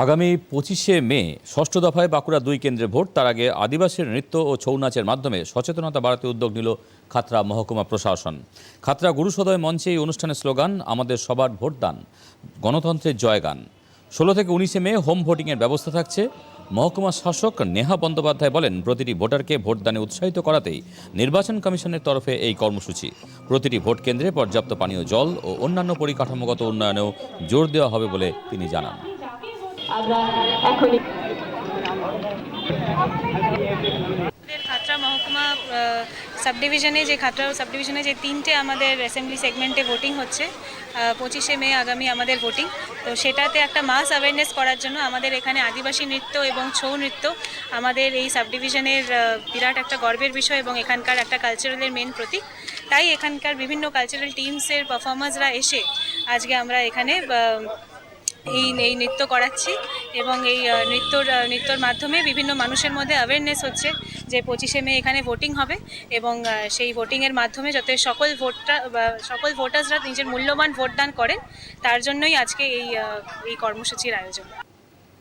আগামী পঁচিশে মে, ষষ্ঠ দফায় বাঁকুড়া দুই কেন্দ্রে ভোট। তার আগে আদিবাসীর নৃত্য ও ছৌ নাচের মাধ্যমে সচেতনতা বাড়াতে উদ্যোগ নিল খাতরা মহকুমা প্রশাসন। খাতরা গুরুসদয় মঞ্চে এই অনুষ্ঠানের স্লোগান, আমাদের সবার ভোটদান, গণতন্ত্রের জয়গান। ষোলো থেকে উনিশে মে, হোম ভোটিংয়ের ব্যবস্থা থাকছে। মহকুমা শাসক নেহা বন্দ্যোপাধ্যায় বলেন, প্রতিটি ভোটারকে ভোটদানে উৎসাহিত করাতেই নির্বাচন কমিশনের তরফে এই কর্মসূচি। প্রতিটি ভোট কেন্দ্রে পর্যাপ্ত পানীয় জল ও অন্যান্য পরিকাঠামোগত উন্নয়নেও জোর দেওয়া হবে বলে তিনি জানান। আমরা এখনই খাতড়া মহকুমা সাব ডিভিশনে যে খাতড়া সাব ডিভিশনে যে তিনটে আমাদের অ্যাসেম্বলি সেগমেন্টে ভোটিং হচ্ছে পঁচিশে মে আগামী আমাদের ভোটিং তো সেটাতে একটা মাস অ্যাওয়ারনেস করার জন্য আমাদের এখানে আদিবাসী নৃত্য এবং ছৌ নৃত্য আমাদের এই সাব ডিভিশনের বিরাট একটা গর্বের বিষয় এবং এখানকার একটা কালচারালের মেন প্রতীক। তাই এখানকার বিভিন্ন কালচারাল টিমসের পারফর্মার্সরা এসে আজকে আমরা এখানে এই এই নৃত্য করাচ্ছি এবং এই নৃত্যর নৃত্যর মাধ্যমে বিভিন্ন মানুষের মধ্যে অ্যাওয়ারনেস হচ্ছে যে পঁচিশে মে এখানে ভোটিং হবে এবং সেই ভোটিংয়ের মাধ্যমে যাতে সকল ভোটটা সকল ভোটার্সরা নিজের মূল্যবান ভোটদান করেন, তার জন্যই আজকে এই এই কর্মসূচির আয়োজন।